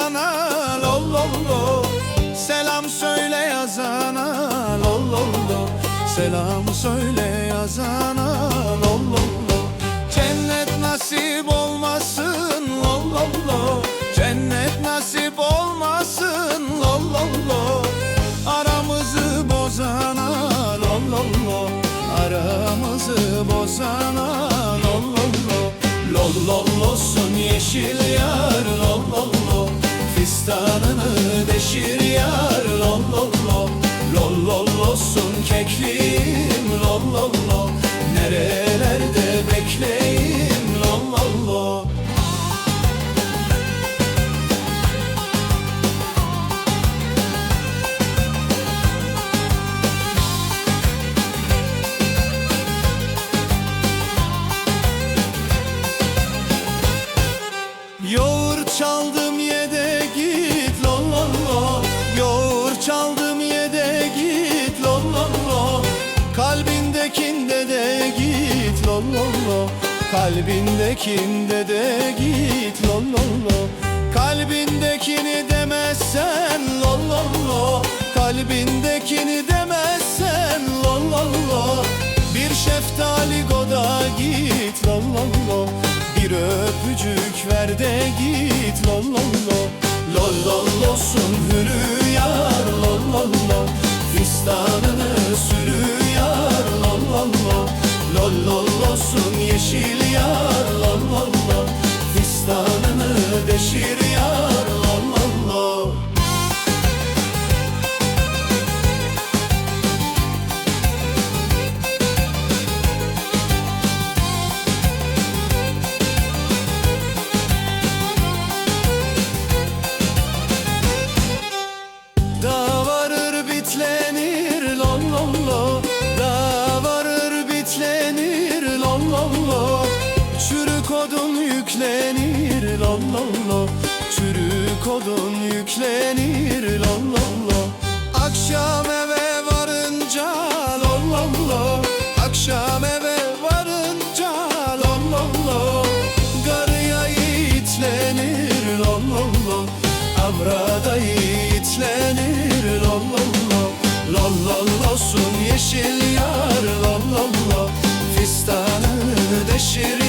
yazana lol lol lol. Selam söyle yazana lol lol lol. Selam söyle yazana lol lol lol. Cennet nasip olmasın lol lol lol. Cennet nasip olmasın lol lol lol. Aramızı bozana lol lol lol. Aramızı bozana lol lol lol. Lol lol olsun yeşil yar lol lol. Fistanını deşir yar lol lol lol. Lol lol olsun kekliğim Kalbindekinde de git lol lol lol. Kalbindekini demezsen lol lol lol. Kalbindekini demezsen lol lol lol. Bir şeftali goda git lol lol lol. Bir öpücük ver de git lol Lol olsun yeşil yar lol lol Fistanını deşir yüklenir lol lol lol Çürük odun yüklenir lol lol lol Akşam eve varınca lol lol lol Akşam eve varınca lol lol lol Garıya itlenir lol lol lol Avrada itlenir lol lol lol Lol lol olsun yeşil yar lol lol lol Fistanı deşir